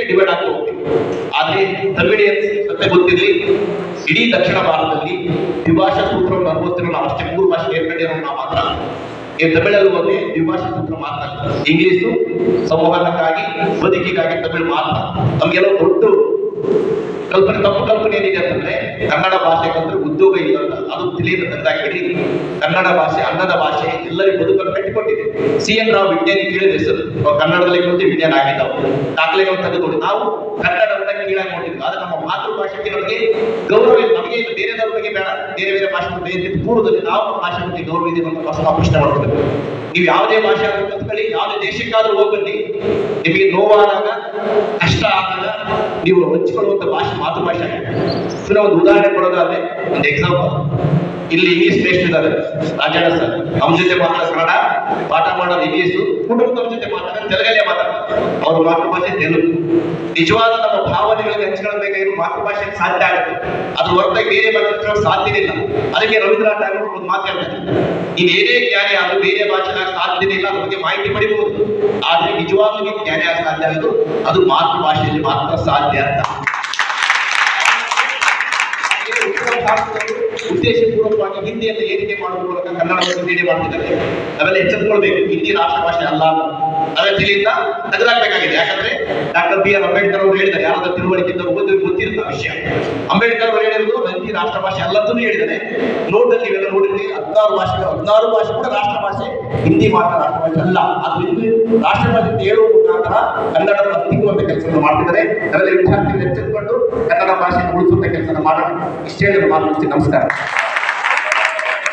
Divide ಹೋಗ್ತೀವಿ. ಆದ್ರೆ Tamilians ಸತ್ಯ ಗೊತ್ತಿರಲಿ, ಇಡೀ ದಕ್ಷಿಣ ಭಾರತದಲ್ಲಿ ದ್ವಿಭಾಷಾ ಸೂತ್ರವನ್ನು ಅನುಭವಿಸ್ತಿರೋ ನಾವು ಅಷ್ಟೇ ಮೂರು ಭಾಷೆ ಏರ್ಪಡಿರೋ ಮಾತ್ರ. ಈ ತಮಿಳಲ್ಲಿ ಹೋದ್ರೆ ದ್ವಿಭಾಷಾ ಸೂತ್ರ ಮಾತ್ರ. ಇಂಗ್ಲಿಷು ಸಂವಹನಕ್ಕಾಗಿ, ಬದುಕಿಗಾಗಿ ತಮಿಳು ಮಾತ್ರ. ನಮ್ಗೆಲ್ಲ ದೊಡ್ಡ ಕಲ್ಪನೆ, ತಪ್ಪು ಕಲ್ಪನೆ ಏನಿದೆ ಅಂತಂದ್ರೆ ಕನ್ನಡ ಭಾಷೆ ಕಲ್ತ್ರೆ ಉದ್ಯೋಗ ಇಲ್ಲ ಅಂತ. ತಂದಾಕಿಡಿ ಕನ್ನಡ ಭಾಷೆ, ಅನ್ನದ ಭಾಷೆ ಎಲ್ಲರಿಗೂ ಬದುಕನ್ನು ಕಟ್ಟಿಕೊಟ್ಟಿದೆ. ಸಿ ಎನ್ ರಾವ್ ವಿಜ್ಞಾನಿ ಕೇಳಿದ ಹೆಸರು. ಕನ್ನಡದಲ್ಲಿ ಕಲಿತು ವಿಜ್ಞಾನ ಆಗಿದ್ದವು ದಾಖಲೆಗಳು ತೆಗೆದುಕೊಂಡು. ನಾವು ಕನ್ನಡವನ್ನ ಕೀಳಾಗಿ ನೋಡಿದ್ವಿ. ಆದ್ರೆ ನಮ್ಮ ಮಾತೃಭಾಷೆಗೆ ನಮಗೆ ಗೌರವ ನಮಗೆ ಬೇರೆ ಬಗ್ಗೆ ಬೇಡ. ಬೇರೆ ಬೇರೆ ಭಾಷೆ ಪೂರ್ವದಲ್ಲಿ ನಾವು ಭಾಷೆ ಬಗ್ಗೆ ಗೌರವ ಇದೆ ಅಂತ ಪ್ರಶ್ನೆ ಮಾಡಬೇಕು ನೀವು ಯಾವುದೇ ಭಾಷೆ ಆದ್ರೂ ಯಾವುದೇ ದೇಶಕ್ಕಾದ್ರೂ ಹೋಗ್ಬನ್ನಿ. ನಿಮಗೆ ನೋವಾದಾಗ, ಕಷ್ಟ ಆದಾಗ ನೀವು ಹಂಚಿಕೊಳ್ಳುವಂತ ಭಾಷೆ ಮಾತೃಭಾಷೆ ಆಗಿದೆ. ಒಂದು ಉದಾಹರಣೆ ಕೊಡೋದಾದ್ರೆ, ಒಂದು ಎಕ್ಸಾಂಪಲ್ ಇಲ್ಲಿ ಇಂಗ್ಲಿಷ್ ಟೇಸ್ಟ್ ಇದ್ದಾರೆ ರಾಜಣ್ಣ ಸರ್ ನಮ್ಮ ಜೊತೆ ಮಾತಾಡೋ ಕನ್ನಡ, ಪಾಠ ಮಾಡೋದು ಇಂಗ್ಲಿಷ್ ಕುಟುಂಬದವ್ರ ಜೊತೆ ಮಾತಾಡೋದು ತೆಲುಗಲ್ಲೇ ಮಾತಾಡ್ತಾರೆ ಅವ್ರ ಮಾತೃಭಾಷೆ ತೆಲುಗು. ನಿಜವಾದ ನಮ್ಮ ಭಾವನೆಗಳಿಗೆ ಹಂಚ್ಕೊಳ್ಬೇಕಾಗಿರೋ ಮಾತೃಭಾಷೆ ಸಾಧ್ಯ ಆಗುತ್ತೆ. ಅದು ಹೊರತ ಬೇರೆ ಭಾಷೆ ಸಾಧ್ಯ ಇಲ್ಲ. ಅದಕ್ಕೆ ರವೀಂದ್ರನಾಥ್ ಠಾಗೂರ್ ಒಂದು ಮಾತಾಡ್ತಾರೆ ನೀನ್ ಏನೇ ಜ್ಞಾನಿ ಅದು ಬೇರೆ ಭಾಷೆದಾಗ ಸಾಧ್ಯ ಇಲ್ಲ ಅದ್ರ ಬಗ್ಗೆ ಮಾಹಿತಿ ಪಡಿಬಹುದು ಆದ್ರೆ ನಿಜವಾಗ್ಲೂ ಜ್ಞಾನಿ ಸಾಧ್ಯ ಆಗೋದು, ಅದು ಮಾತೃಭಾಷೆಯಲ್ಲಿ ಮಾತ್ರ ಸಾಧ್ಯ ಅಂತ. ಉದ್ದೇಶಪೂರ್ವಕವಾಗಿ ಹಿಂದಿಯನ್ನು ಏರಿಕೆ ಮಾಡುವ ಮೂಲಕ ಕನ್ನಡವನ್ನು ಬೇರೆ ಮಾಡ್ತಿದ್ದಾರೆ. ಅದನ್ನು ಎಚ್ಚೆತ್ತುಕೊಳ್ಬೇಕು ಹಿಂದಿ ರಾಷ್ಟ್ರ ಭಾಷೆ ಅಲ್ಲ ಅದರ ತಿಳಿಯಿಂದ ತೆಗೆದಾಕ್ಬೇಕಾಗಿದೆ. ಯಾಕಂದ್ರೆ ಡಾಕ್ಟರ್ ಬಿ ಆರ್ ಅಂಬೇಡ್ಕರ್ ಅವರು ಹೇಳಿದ್ದಾರೆ. ಯಾರಾದ್ರೂ ತಿಳುವಳಿಕೆ ಇದ್ದವರು ವಿಷಯ. ಅಂಬೇಡ್ಕರ್ ಅವರು ಹೇಳಿರೋದು ಹಿಂದಿ ರಾಷ್ಟ್ರ ಭಾಷೆ ಅಲ್ಲದನ್ನು ಹೇಳಿದ್ದಾರೆ ನೋಟಲ್ಲಿ ಇವೆಲ್ಲ ನೋಡಿದ್ರೆ ಹದಿನಾರು ಭಾಷೆಗಳು ಹದಿನಾರು ಭಾಷೆ ಕೂಡ ರಾಷ್ಟ್ರ ಭಾಷೆ, ಹಿಂದಿ ಮಾತ್ರ ರಾಷ್ಟ್ರ ಭಾಷೆ ಅಲ್ಲ. ಆದ್ರಿಂದ ಹಿಂದಿ ರಾಷ್ಟ್ರ ಭಾಷೆ ಹೇಳುವ ಮುಖಾಂತರ ಕನ್ನಡವನ್ನು ಹತ್ತಿಕ್ಕುವಂತ ಕೆಲಸವನ್ನು ಮಾಡ್ತಿದ್ದಾರೆ. ಅದರಲ್ಲಿ ವಿದ್ಯಾರ್ಥಿಗಳು ಎಚ್ಚೆತ್ತುಕೊಂಡು ಕನ್ನಡ ಭಾಷೆಯನ್ನು ಉಳಿಸುವಂತ ಕೆಲಸ ಮಾಡೋಣ. ಇಷ್ಟೇ ಮಾತನಾಡ್ತೀನಿ ಮಾತು ನಮಸ್ಕಾರ.